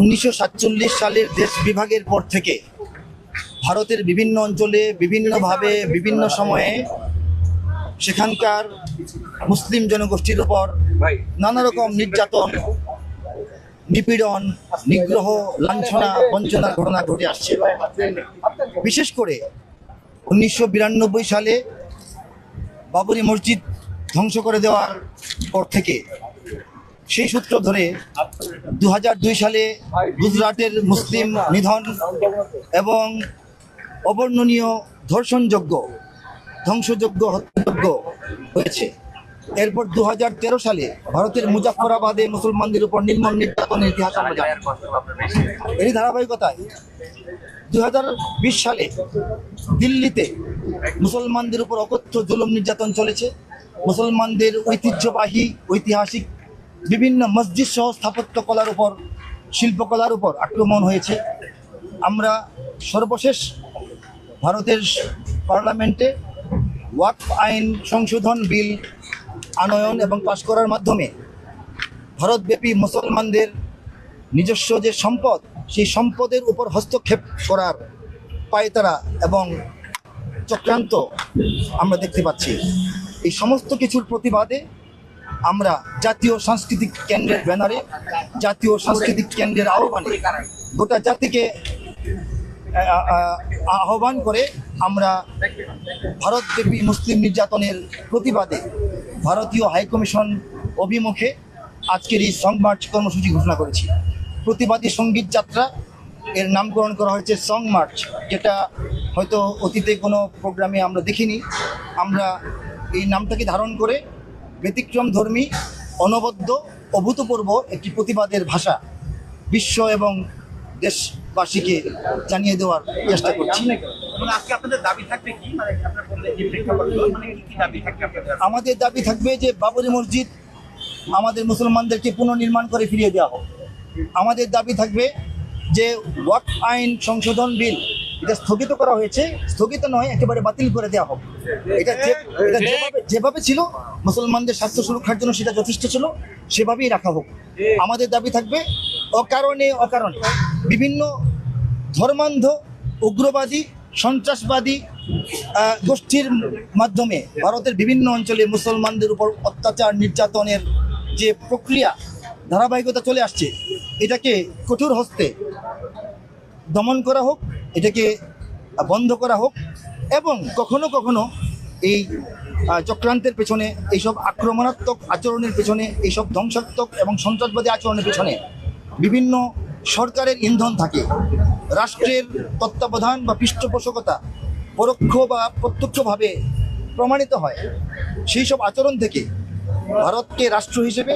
উনিশশো সাতচল্লিশ সালের দেশ বিভাগের পর থেকে ভারতের বিভিন্ন অঞ্চলে বিভিন্নভাবে, বিভিন্ন সময়ে সেখানকার মুসলিম জনগোষ্ঠীর উপর নানা রকম নির্যাতন, নিপীড়ন, নিগ্রহ, লাঞ্ছনা বঞ্চনার ঘটনা ঘটে আসছে। বিশেষ করে উনিশশো বিরানব্বই সালে বাবরি মসজিদ ধ্বংস করে দেওয়ার পর থেকে সেই সূত্র ধরে দু সালে গুজরাটের মুসলিম নিধন এবং অবর্ণনীয় ধর্ষণযোগ্য, ধ্বংসযোগ্য, হত্যাযোগ্য হয়েছে। এরপর দু হাজার তেরো সালে ভারতের মুজাফরাবাদে মুসলমানদের উপর নির্মম নির্যাতনের ইতিহাস আমরা জানি। এরই ধারাবাহিকতায় দু হাজার বিশ সালে দিল্লিতে মুসলমানদের উপর অকথ্য জুলুম নির্যাতন চলেছে। মুসলমানদের ঐতিহ্যবাহী, ঐতিহাসিক বিভিন্ন মসজিদ সহ স্থাপত্য কলার উপর, শিল্পকলার উপর আক্রমণ হয়েছে। আমরা সর্বশেষ ভারতের পার্লামেন্টে ওয়াকফ আইন সংশোধন বিল আনয়ন এবং পাশ করার মাধ্যমে ভারতব্যাপী মুসলমানদের নিজস্ব যে সম্পদ, সেই সম্পদের উপর হস্তক্ষেপ করার পায়তারা এবং চক্রান্ত আমরা দেখতে পাচ্ছি। এই সমস্ত কিছুর প্রতিবাদে আমরা জাতীয় সাংস্কৃতিক কেন্দ্রের ব্যানারে জাতীয় সাংস্কৃতিক কেন্দ্রের আহ্বানে গোটা জাতিকে আহ, আহ, আহ্বান করে আমরা ভারতব্যাপী মুসলিম নির্যাতনের প্রতিবাদে ভারতীয় হাইকমিশন অভিমুখে আজকের এই সং মার্চ কর্মসূচি ঘোষণা করেছি। প্রতিবাদী সংগীত যাত্রা এর নামকরণ করা হয়েছে সং মার্চ যেটা হয়তো অতীতে কোনো প্রোগ্রামে আমরা দেখিনি। আমরা এই নামটাকে ধারণ করে ব্যতিক্রম ধর্মী অনবদ্য অভূতপূর্ব একটি প্রতিবাদের ভাষা বিশ্ব এবং দেশবাসীকে জানিয়ে দেওয়ার চেষ্টা করছি। মানে মানে আমাদের দাবি থাকবে যে বাবরি মসজিদ আমাদের মুসলমানদেরকে পুনর্নির্মাণ করে ফিরিয়ে দেওয়া হোক। আমাদের দাবি থাকবে যে ওয়াক আইন সংশোধন বিল এটা স্থগিত করা হয়েছে। স্থগিত নয়, একেবারে বাতিল করে দেওয়া হোক এটা এটা যেভাবে যেভাবে ছিল, মুসলমানদের স্বাস্থ্য সুরক্ষার জন্য সেটা যথেষ্ট ছিল, সেভাবেই রাখা হোক। আমাদের দাবি থাকবে, অকারণে অকারণে বিভিন্ন ধর্মান্ধ, উগ্রবাদী, সন্ত্রাসবাদী গোষ্ঠীর মাধ্যমে ভারতের বিভিন্ন অঞ্চলে মুসলমানদের উপর অত্যাচার, নির্যাতনের যে প্রক্রিয়া, ধারাবাহিকতা চলে আসছে, এটাকে কঠোর হস্তে দমন করা হোক, এটাকে বন্ধ করা হোক এবং কখনো কখনো এই চক্রান্তের পেছনে এইসব আক্রমণাত্মক আচরণের পেছনে, এইসব ধ্বংসাত্মক এবং সন্ত্রাসবাদী আচরণের পেছনে বিভিন্ন সরকারের ইন্ধন থাকে। রাষ্ট্রের তত্ত্বাবধান বা পৃষ্ঠপোষকতা পরোক্ষ বা প্রত্যক্ষভাবে প্রমাণিত হয়। সেই সব আচরণ থেকে ভারতকে রাষ্ট্র হিসেবে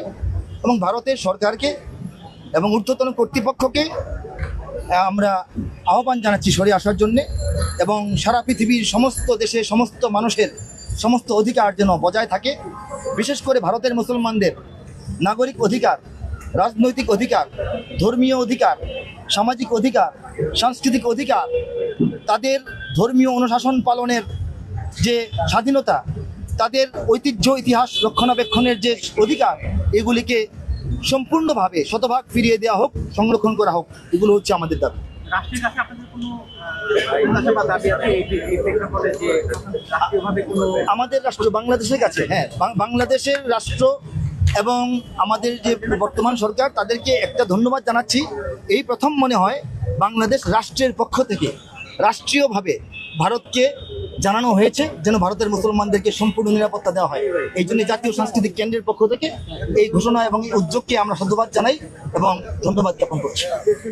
এবং ভারতের সরকারকে এবং ঊর্ধ্বতন কর্তৃপক্ষকে আমরা আহ্বান জানাচ্ছি সরে আসার জন্যে এবং সারা পৃথিবীর সমস্ত দেশে সমস্ত মানুষের সমস্ত অধিকার যেন বজায় থাকে। বিশেষ করে ভারতের মুসলমানদের নাগরিক অধিকার, রাজনৈতিক অধিকার, ধর্মীয় অধিকার, সামাজিক অধিকার, সাংস্কৃতিক অধিকার, তাদের ধর্মীয় অনুশাসন পালনের যে স্বাধীনতা, তাদের ঐতিহ্য, ইতিহাস রক্ষণাবেক্ষণের যে অধিকার, এগুলিকে সম্পূর্ণভাবে শতভাগ ফিরিয়ে দেওয়া হোক সংরক্ষণ করা হোক এগুলো হচ্ছে আমাদের দাবি। আমাদের রাষ্ট্র বাংলাদেশের কাছে হ্যাঁ বাংলাদেশের রাষ্ট্র এবং আমাদের যে বর্তমান সরকার তাদেরকে একটা ধন্যবাদ জানাচ্ছি। এই প্রথম মনে হয় বাংলাদেশ রাষ্ট্রের পক্ষ থেকে রাষ্ট্রীয়ভাবে ভারতকে জানানো হয়েছে যেন ভারতের মুসলমানদেরকে সম্পূর্ণ নিরাপত্তা দেওয়া হয়। এই জন্য জাতীয় সাংস্কৃতিক কেন্দ্রের পক্ষ থেকে এই ঘোষণা এবং এই উদ্যোগকে আমরা সাধুবাদ জানাই এবং ধন্যবাদ জ্ঞাপন করছি।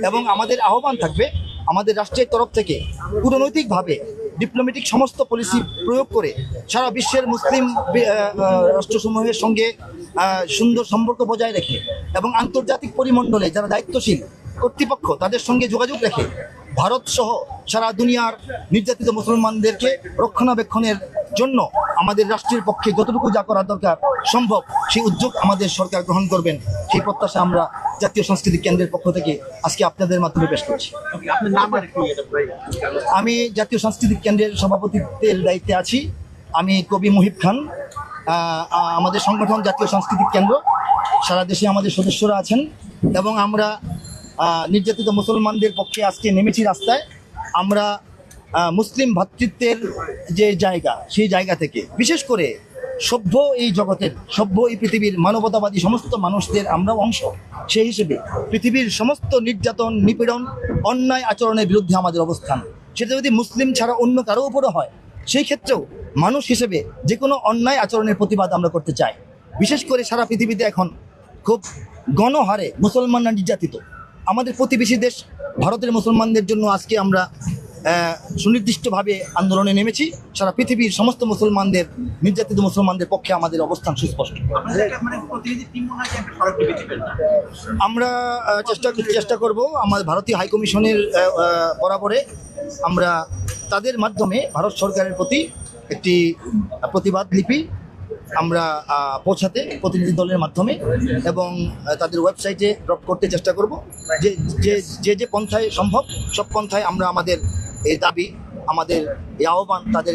এবং আমাদের আহ্বান থাকবে আমাদের রাষ্ট্রের তরফ থেকে কূটনৈতিকভাবে ডিপ্লোমেটিক সমস্ত পলিসি প্রয়োগ করে সারা বিশ্বের মুসলিম রাষ্ট্রসমূহের সঙ্গে সুন্দর সম্পর্ক বজায় রেখে এবং আন্তর্জাতিক পরিমণ্ডলে যারা দায়িত্বশীল কর্তৃপক্ষ তাদের সঙ্গে যোগাযোগ রেখে ভারত সহ সারা দুনিয়ার নির্যাতিত মুসলমানদেরকে রক্ষণাবেক্ষণের জন্য আমাদের রাষ্ট্রের পক্ষে যতটুকু যা করা দরকার সম্ভব সেই উদ্যোগ আমাদের সরকার গ্রহণ করবেন। সেই প্রত্যাশা আমরা জাতীয় সাংস্কৃতিক কেন্দ্রের পক্ষ থেকে আজকে আপনাদের মাধ্যমে পেশ করছি। আমি জাতীয় সাংস্কৃতিক কেন্দ্রের সভাপতিত্বের দায়িত্বে আছি। আমি কবি মুহিব খান। আমাদের সংগঠন জাতীয় সাংস্কৃতিক কেন্দ্র। সারা দেশে আমাদের সদস্যরা আছেন এবং আমরা নির্যাতিত মুসলমানদের পক্ষে আজকে নেমেছি রাস্তায়। আমরা মুসলিম ভাতৃত্বের যে জায়গা, সেই জায়গা থেকে, বিশেষ করে সভ্য এই জগতের, সভ্য এই পৃথিবীর মানবতাবাদী সমস্ত মানুষদের আমরা অংশ। সেই হিসেবে পৃথিবীর সমস্ত নির্যাতন, নিপীড়ন, অন্যায় আচরণের বিরুদ্ধে আমাদের অবস্থান। সেটা যদি মুসলিম ছাড়া অন্য কারও উপরও হয়, সেই ক্ষেত্রেও মানুষ হিসেবে যে কোনো অন্যায় আচরণের প্রতিবাদ আমরা করতে চাই। বিশেষ করে সারা পৃথিবীতে এখন খুব গণহারে মুসলমানরা নির্যাতিত। আমাদের প্রতিবেশী দেশ ভারতের মুসলমানদের জন্য আজকে আমরা সুনির্দিষ্টভাবে আন্দোলনে নেমেছি। সারা পৃথিবীর সমস্ত মুসলমানদের, নির্যাতিত মুসলমানদের পক্ষে আমাদের অবস্থান সুস্পষ্ট। আমরা চেষ্টা চেষ্টা করব আমাদের ভারতীয় হাইকমিশনের বরাবরে আমরা তাদের মাধ্যমে ভারত সরকারের প্রতি একটি প্রতিবাদ লিপি আমরা পৌঁছাতে প্রতিনিধি দলের মাধ্যমে এবং তাদের ওয়েবসাইটে ড্রপ করতে চেষ্টা করব। যে যে যে পন্থায় সম্ভব, সব পন্থায় আমরা আমাদের এই দাবি, আমাদের এই আহ্বান, তাদের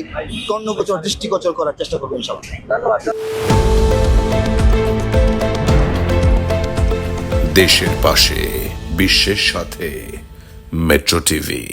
কর্ণগোচর, দৃষ্টিগোচর করার চেষ্টা করব ইনশাল্লাহ দেশের পাশে, বিশ্বের সাথে, মেট্রো টিভি।